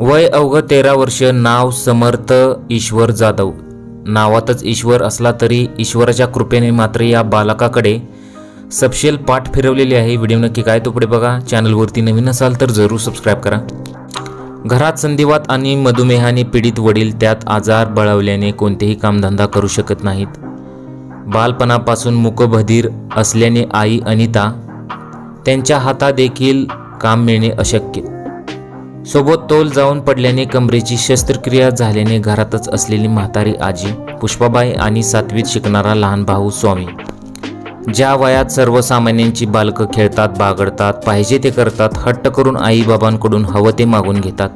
वय अवघं तेरा वर्ष नाव समर्थ ईश्वर जाधव. नावातच ईश्वर असला तरी ईश्वराच्या कृपेने मात्र या बालकाकडे सपशेल पाठ फिरवलेली आहे. व्हिडिओ नक्की काय तो पुढे बघा. चॅनलवरती नवीन असाल तर जरूर सबस्क्राईब करा. घरात संधिवात आणि मधुमेहाने पीडित वडील त्यात आजार बळावल्याने कोणतेही कामधंदा करू शकत नाहीत. बालपणापासून मुकबधीर असल्याने आई अनिता त्यांच्या हातादेखील काम मिळणे अशक्य. सोबत तोल जाऊन पडल्याने कमरेची शस्त्रक्रिया झाल्याने घरातच असलेली म्हातारी आजी पुष्पाबाई आणि सातवीत शिकणारा लहान भाऊ स्वामी. ज्या वयात सर्वसामान्यांची बालकं खेळतात बागडतात पाहिजे ते करतात हट्ट करून आईबाबांकडून हवं ते मागून घेतात.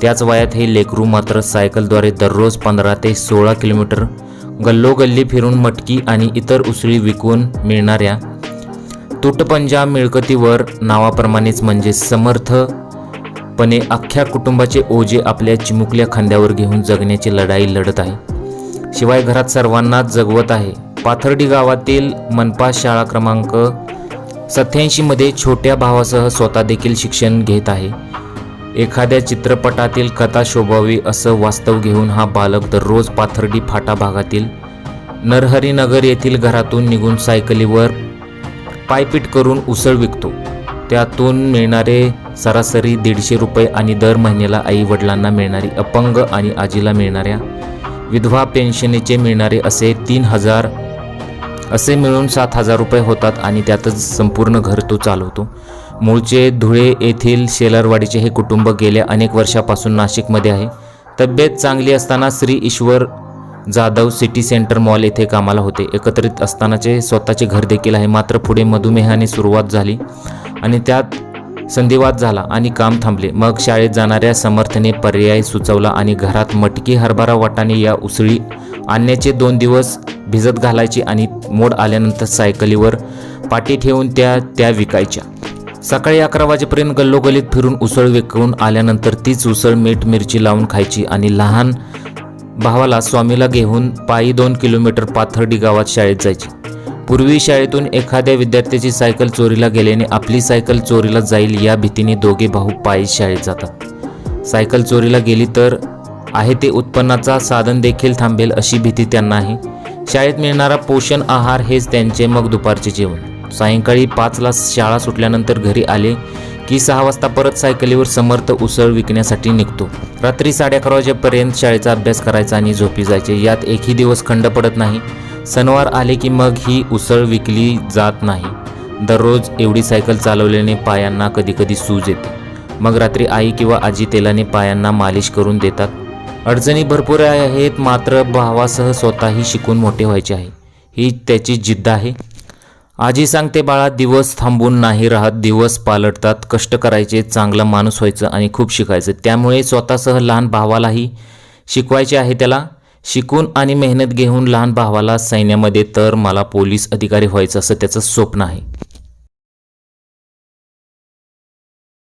त्याच वयात हे लेकरू मात्र सायकलद्वारे दररोज पंधरा ते सोळा किलोमीटर गल्लोगल्ली फिरून मटकी आणि इतर उसळी विकून मिळणाऱ्या तुटपंजा मिळकतीवर नावाप्रमाणेच म्हणजे समर्थ पणे अख्ख्या कुटुंबाचे ओझे आपल्या चिमुकल्या खांद्यावर घेऊन जगण्याची लढाई लढत आहे. शिवाय घरात सर्वांनाच जगवत आहे. पाथर्डी गावातील मनपा शाळा क्रमांक सत्याऐंशीमध्ये छोट्या भावासह स्वतः देखील शिक्षण घेत आहे. एखाद्या चित्रपटातील कथा शोभावी असं वास्तव घेऊन हा बालक दररोज पाथर्डी फाटा भागातील नरहरीनगर येथील घरातून निघून सायकलीवर पायपीट करून उसळ विकतो. त्यातून मिळणारे सरासरी दीडशे रुपये आणि दर महिन्याला आई वडिलांना मिळणारी अपंग आणि आजीला मिळणाऱ्या विधवा पेन्शनीचे मिळणारे असे तीन हजार असे मिळून सात हजार रुपये होतात आणि त्यातच संपूर्ण घर तो चालवतो. मूळचे धुळे येथील शेलरवाडीचे हे कुटुंब गेल्या अनेक वर्षापासून नाशिकमध्ये आहे. तब्येत चांगली असताना Shri Ishwar Jadhav City Centre Mall येथे कामाला होते. एकत्रित असतानाचे स्वतःचे घर देखील आहे. मात्र पुढे मधुमेहाने सुरुवात झाली आणि त्यात संधिवात झाला आणि काम थांबले. मग शाळेत जाणाऱ्या समर्थने पर्याय सुचवला आणि घरात मटकी हरभरा वाटाणे या उसळी आणण्याचे दोन दिवस भिजत घालायचे आणि मोड आल्यानंतर सायकलीवर पाठी ठेवून त्या त्या विकायच्या. सकाळी अकरा वाजेपर्यंत गल्लोगल्लीत फिरून उसळ विकून आल्यानंतर तीच उसळ मीठ मिरची लावून खायची आणि लहान भावाला स्वामीला घेऊन पायी दोन किलोमीटर पाथर्डी गावात शाळेत जायची. पूर्वी शाळेतून एखाद्या विद्यार्थ्याची सायकल चोरीला गेल्याने आपली सायकल चोरीला जाईल या भीतीने दोघे भाऊ पायी शाळेत जातात. सायकल चोरीला गेली तर आहे ते उत्पन्नाचा साधन देखील थांबेल अशी भीती त्यांना आहे शाळेत मिळणारा पोषण आहार हेच त्यांचे मग दुपारचे जेवण. सायंकाळी पाचला शाळा सुटल्यानंतर घरी आले की सहा वाजता परत सायकलीवर समर्थ उसळ विकण्यासाठी निघतो. रात्री साडे अकरा वाजेपर्यंत शाळेचा अभ्यास करायचा आणि झोपी जायचे. यात एकही दिवस खंड पडत नाही. सणवार आले की मग ही उसळ विकली जात नाही. दररोज एवढी सायकल चालवल्याने पायांना कधीकधी सूज येते. मग रात्री आई किंवा आजी तेलाने पायांना मालिश करून देतात. अडचणी भरपूर आहेत मात्र भावासह स्वतःही शिकून मोठे व्हायचे आहे. ही त्याची जिद्द आहे. आजी सांगते बाळा दिवस थांबून नाही राहत दिवस पालटतात. कष्ट करायचे चांगला माणूस व्हायचं आणि खूप शिकायचं. त्यामुळे स्वतःसह लहान भावालाही शिकवायचे आहे त्याला. शिकून आणि मेहनत घेऊन लहान भावाला सैन्यामध्ये तर मला पोलीस अधिकारी व्हायचं असं त्याचं स्वप्न आहे.